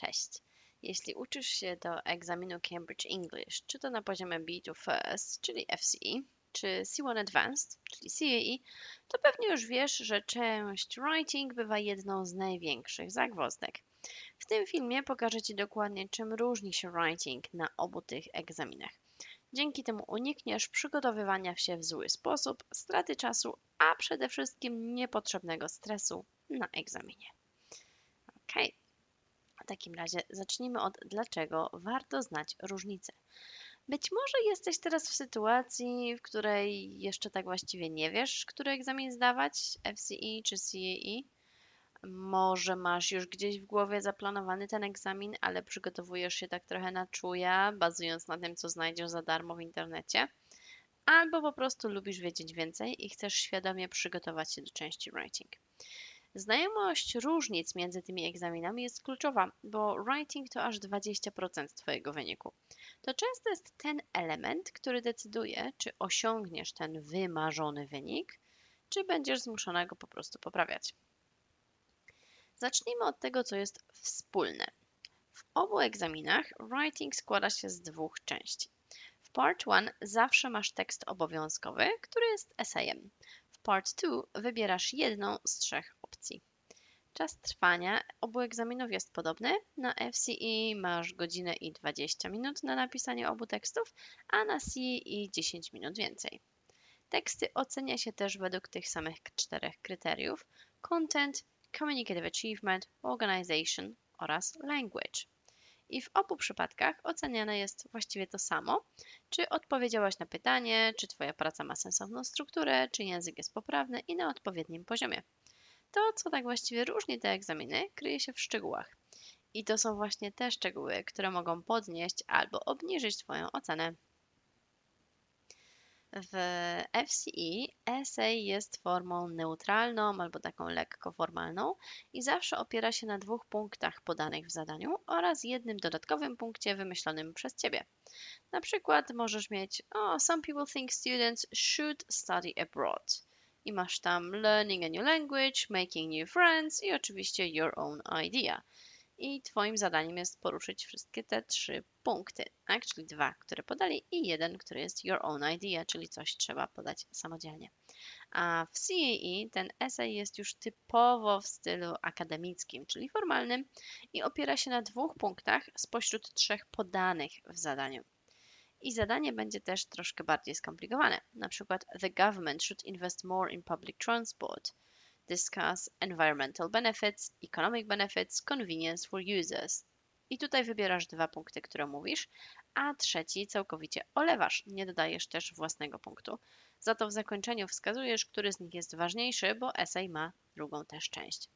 Cześć. Jeśli uczysz się do egzaminu Cambridge English, czy to na poziomie B2 First, czyli FCE, czy C1 Advanced, czyli CAE, to pewnie już wiesz, że część writing bywa jedną z największych zagwozdek. W tym filmie pokażę Ci dokładnie, czym różni się writing na obu tych egzaminach. Dzięki temu unikniesz przygotowywania się w zły sposób, straty czasu, a przede wszystkim niepotrzebnego stresu na egzaminie. Ok. W takim razie zacznijmy od dlaczego warto znać różnice. Być może jesteś teraz w sytuacji, w której jeszcze tak właściwie nie wiesz, który egzamin zdawać, FCE czy CAE. Może masz już gdzieś w głowie zaplanowany ten egzamin, ale przygotowujesz się tak trochę na czuja, bazując na tym, co znajdziesz za darmo w internecie. Albo po prostu lubisz wiedzieć więcej i chcesz świadomie przygotować się do części writing. Znajomość różnic między tymi egzaminami jest kluczowa, bo writing to aż 20% Twojego wyniku. To często jest ten element, który decyduje, czy osiągniesz ten wymarzony wynik, czy będziesz zmuszona go po prostu poprawiać. Zacznijmy od tego, co jest wspólne. W obu egzaminach writing składa się z dwóch części. W part 1 zawsze masz tekst obowiązkowy, który jest esejem. W part 2 wybierasz jedną z trzech opcji. Czas trwania obu egzaminów jest podobny. Na FCE masz godzinę i 20 minut na napisanie obu tekstów, a na CE 10 minut więcej. Teksty ocenia się też według tych samych czterech kryteriów: content, communicative achievement, organization oraz language. I w obu przypadkach oceniane jest właściwie to samo, czy odpowiedziałaś na pytanie, czy Twoja praca ma sensowną strukturę, czy język jest poprawny i na odpowiednim poziomie. To, co tak właściwie różni te egzaminy, kryje się w szczegółach. I to są właśnie te szczegóły, które mogą podnieść albo obniżyć Twoją ocenę. W FCE essay jest formą neutralną albo taką lekko formalną i zawsze opiera się na dwóch punktach podanych w zadaniu oraz jednym dodatkowym punkcie wymyślonym przez Ciebie. Na przykład możesz mieć oh, some people think students should study abroad i masz tam learning a new language, making new friends i oczywiście your own idea. I Twoim zadaniem jest poruszyć wszystkie te trzy punkty, tak? czyli dwa, które podali i jeden, który jest your own idea, czyli coś trzeba podać samodzielnie. A w CAE ten essay jest już typowo w stylu akademickim, czyli formalnym i opiera się na dwóch punktach spośród trzech podanych w zadaniu. I zadanie będzie też troszkę bardziej skomplikowane. Na przykład the government should invest more in public transport. Discuss environmental benefits, economic benefits, convenience for users. I tutaj wybierasz dwa punkty, które mówisz, a trzeci całkowicie olewasz. Nie dodajesz też własnego punktu. Za to w zakończeniu wskazujesz, który z nich jest ważniejszy, bo esej ma drugą też część.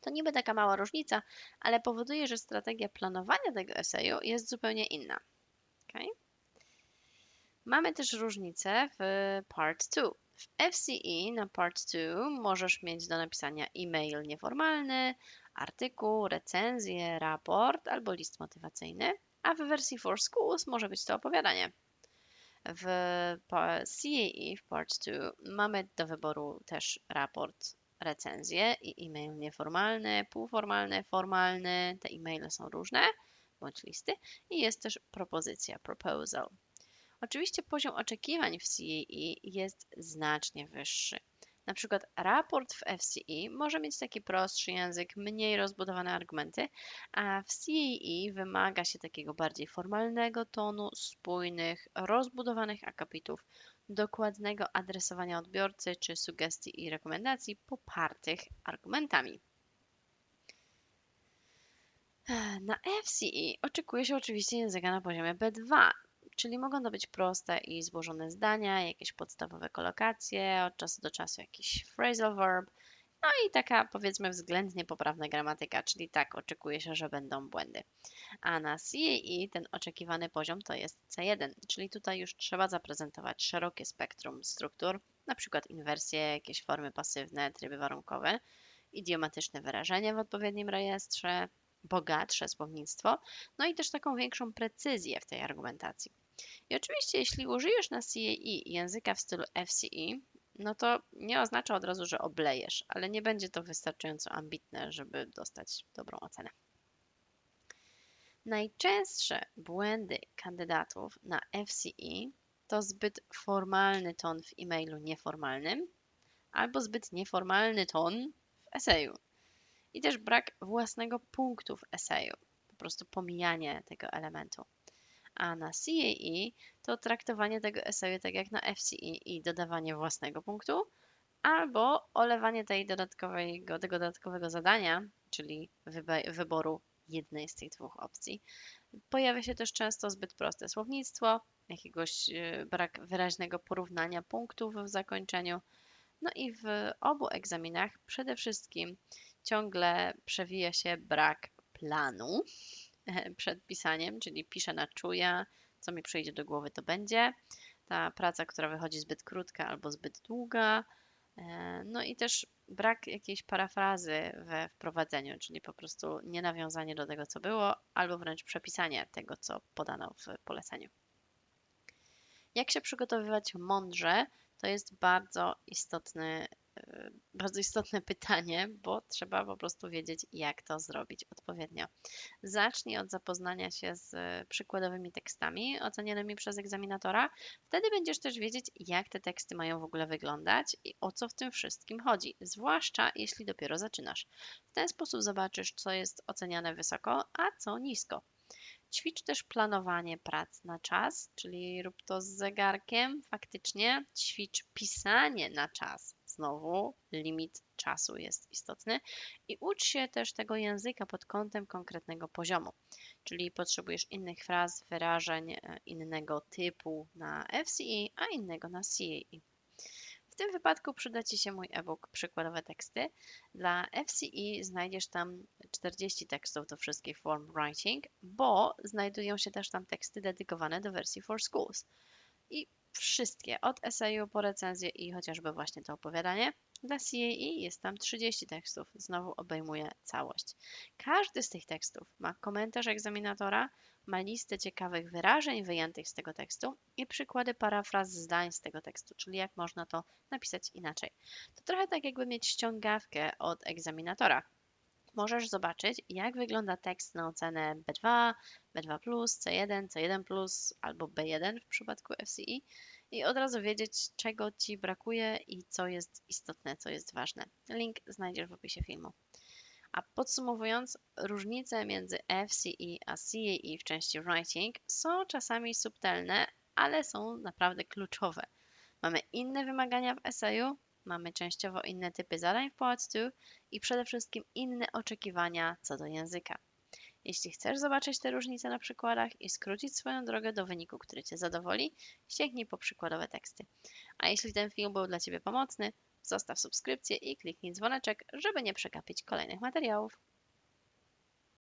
To niby taka mała różnica, ale powoduje, że strategia planowania tego eseju jest zupełnie inna. Okay? Mamy też różnicę w Part 2. W FCE na Part 2 możesz mieć do napisania e-mail nieformalny, artykuł, recenzję, raport albo list motywacyjny, a w wersji For Schools może być to opowiadanie. W CAE w Part 2 mamy do wyboru też raport, recenzję i e-mail nieformalny, półformalny, formalny. Te e-maile są różne, bądź listy i jest też propozycja, proposal. Oczywiście poziom oczekiwań w CAE jest znacznie wyższy. Na przykład raport w FCE może mieć taki prostszy język, mniej rozbudowane argumenty, a w CAE wymaga się takiego bardziej formalnego tonu, spójnych, rozbudowanych akapitów, dokładnego adresowania odbiorcy czy sugestii i rekomendacji popartych argumentami. Na FCE oczekuje się oczywiście języka na poziomie B2, czyli mogą to być proste i złożone zdania, jakieś podstawowe kolokacje, od czasu do czasu jakiś phrasal verb, no i taka powiedzmy względnie poprawna gramatyka, czyli tak oczekuje się, że będą błędy. A na CAE ten oczekiwany poziom to jest C1, czyli tutaj już trzeba zaprezentować szerokie spektrum struktur, na przykład inwersje, jakieś formy pasywne, tryby warunkowe, idiomatyczne wyrażenie w odpowiednim rejestrze, bogatsze słownictwo, no i też taką większą precyzję w tej argumentacji. I oczywiście, jeśli użyjesz na CAE języka w stylu FCE, no to nie oznacza od razu, że oblejesz, ale nie będzie to wystarczająco ambitne, żeby dostać dobrą ocenę. Najczęstsze błędy kandydatów na FCE to zbyt formalny ton w e-mailu nieformalnym albo zbyt nieformalny ton w eseju. I też brak własnego punktu w eseju, po prostu pomijanie tego elementu. A na CAE to traktowanie tego eseju tak jak na FCE i dodawanie własnego punktu, albo olewanie tej dodatkowego, tego dodatkowego zadania, czyli wyboru jednej z tych dwóch opcji. Pojawia się też często zbyt proste słownictwo, jakiegoś e, brak wyraźnego porównania punktów w zakończeniu. No i w obu egzaminach przede wszystkim ciągle przewija się brak planu przed pisaniem, czyli piszę na czuja, co mi przyjdzie do głowy, to będzie. Ta praca, która wychodzi zbyt krótka albo zbyt długa. E, no i też brak jakiejś parafrazy we wprowadzeniu, czyli po prostu nie nawiązanie do tego, co było, albo wręcz przepisanie tego, co podano w poleceniu. Jak się przygotowywać mądrze, to jest bardzo istotny, e, bardzo istotne pytanie, bo trzeba po prostu wiedzieć, jak to zrobić odpowiednio. Zacznij od zapoznania się z przykładowymi tekstami ocenianymi przez egzaminatora. Wtedy będziesz też wiedzieć, jak te teksty mają w ogóle wyglądać i o co w tym wszystkim chodzi, zwłaszcza jeśli dopiero zaczynasz. W ten sposób zobaczysz, co jest oceniane wysoko, a co nisko. Ćwicz też planowanie prac na czas, czyli rób to z zegarkiem faktycznie. Ćwicz pisanie na czas. Znowu limit czasu jest istotny. I ucz się też tego języka pod kątem konkretnego poziomu. Czyli potrzebujesz innych fraz, wyrażeń e, innego typu na FCE, a innego na CAE. W tym wypadku przyda Ci się mój e-book Przykładowe teksty. Dla FCE znajdziesz tam 40 tekstów do wszystkich form writing, bo znajdują się też tam teksty dedykowane do wersji for schools. I wszystkie, od eseju po recenzję i chociażby właśnie to opowiadanie. Dla CAE jest tam 30 tekstów, znowu obejmuje całość. Każdy z tych tekstów ma komentarz egzaminatora, ma listę ciekawych wyrażeń wyjętych z tego tekstu i przykłady parafraz zdań z tego tekstu, czyli jak można to napisać inaczej. To trochę tak jakby mieć ściągawkę od egzaminatora. Możesz zobaczyć, jak wygląda tekst na ocenę B2, B2, C1, C1 albo B1 w przypadku FCE i od razu wiedzieć, czego Ci brakuje i co jest istotne, co jest ważne. Link znajdziesz w opisie filmu. A podsumowując, różnice między FCE a CAE w części writing są czasami subtelne, ale są naprawdę kluczowe. Mamy inne wymagania w eseju, mamy częściowo inne typy zadań w 2 i przede wszystkim inne oczekiwania co do języka. Jeśli chcesz zobaczyć te różnice na przykładach i skrócić swoją drogę do wyniku, który Cię zadowoli, sięgnij po przykładowe teksty. A jeśli ten film był dla Ciebie pomocny, zostaw subskrypcję i kliknij dzwoneczek, żeby nie przegapić kolejnych materiałów.